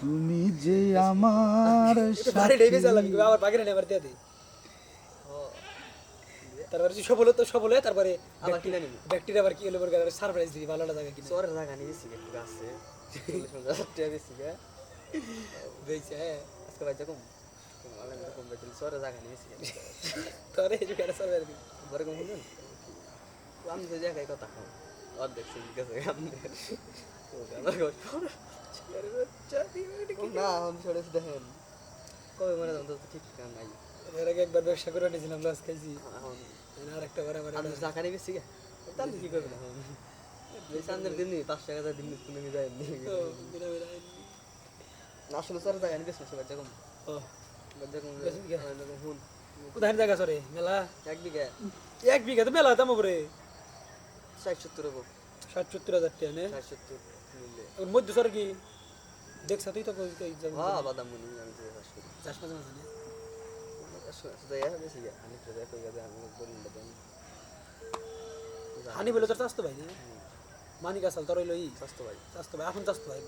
তুমি যে আমার তারপরে সফল হতো সফল হয় তারপরে আবার কিনে নিবি। ব্যাকটেরিয়া আবার কি হলো সারপ্রাইজ দিবি ভালো জায়গা কিনে। চরের জায়গা নিয়ে গেছি একটু গাছে। দেখছে হ্যাঁ? আজকে ভাই যখন অনলাইন রকম বেতন চরের জায়গা নিয়ে গেছি তোরে এই যে সারপ্রাইজ দিবি। বড় কম শুনুন আমি তো জায়গায় কথা অর্ধেক শুনে গেছে। আপনি না আমি ছোট দেখেন। কবে মনে তো ঠিক ঠিকানা নাই। এর আগে একবার ব্যবসা করে নিয়েছিলাম লস খাইছি। আর একটা বার আবার আমি টাকা নিয়ে গেছি তাহলে কি দিন পাঁচ টাকা দিন আসলে স্যার জায়গা নিয়ে বেশি বিঘা? যখন হুন কোথায় জায়গা সরে মেলা? এক বিঘা। এক বিঘা তো মেলা দাম উপরে। ষাট সত্তর ষাট সত্তর হাজার টাকা নে ষাট সত্তর ওর মধ্যে সর কি দেখছ তুই তো হ্যাঁ বাদাম মনি আমি তো চাষ করি চাষ মাঝে মাঝে নে? হানি বলে তোর চাষ তো ভাই না মানিক আসাল তোর হইল ই স্বাস্থ্য ভাই। চাষ ভাই এখন চাষ ভাই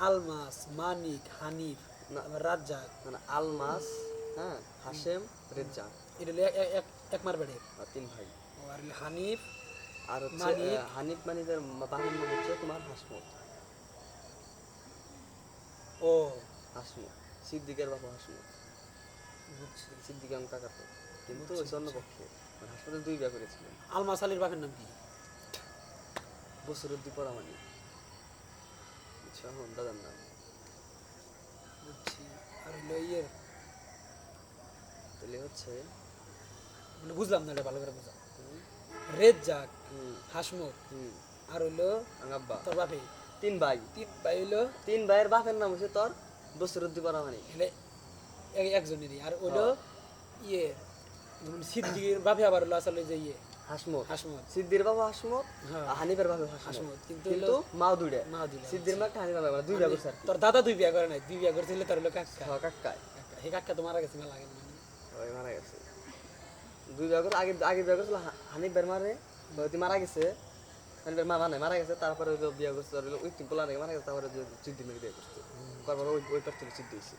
আলমাস মানিক হানিফ না। রাজ্জাক। মানে আলমাস হ্যাঁ হাসেম রেজ্জা এটা এক- এক- মার বেড়ে। তিন ভাই। আর হানিফ আর হচ্ছে মানিক। হানিফ মানিদের নাম হচ্ছে তোমার হাসমত। ও। হাসমত সিদ্দিকের বাবা হাসমত। বুঝছি। সিদ্দিক আমি কিন্তু ওই মানে হাসপাতালে দুই বিয়া করেছিলেন। আলমাস আলীর বাপের নাম কি? বসরুদ্দি পরামানি আচ্ছা দাদার নাম। বুঝছি। আর হইল ইয়ের? তাহলে হচ্ছে মানে বুঝলাম না এটা ভালো করে বুঝলাম রেজ্জাক। হুম হাসমত। হুম। আর হইল আঙ্গাব্বা তোর বাপে? তিন ভাই। তিন ভাই হইল তিন ভাইয়ের বাপের নাম হচ্ছে তোর বসরুদ্দি এখানে এক- একজনেরই। আর হইল ইয়ে সিদ্দিকের বাপে আবার হলো আসলে যে ইয়ে হাসমত। হাসমত। সিদ্দির বাবা হাসমত হ্যাঁ। হানিফের বাবা হাসমত। কিন্তু কিন্তু মাও দুইটা। মা দুইটা। সিদ্দির মা একটা হানিফের বাবা দুই বিয়া করছে তোর দাদা দুই বিয়া করে নাই। দুই বিয়া করছিল তার হলো কাকা। হ্যাঁ, কাকা। সেই কাকা তো মারা গেছে মেলা মানে ওই মারা গেছে। দুই বিয়া করে আগে আগে বিয়া করছিল হা- হানিফ বের মারে। ওই মারা গেছে হানিফের মা মানে মারা গেছে তারপরে বিয়ে করছে ওই পোলা নাকি মারা গেছে তারপরে সিদ্ধি মেরে বিয়ে করছে। তারপরে ওই ওই পার থেকে সিদ্ধি হয়েছে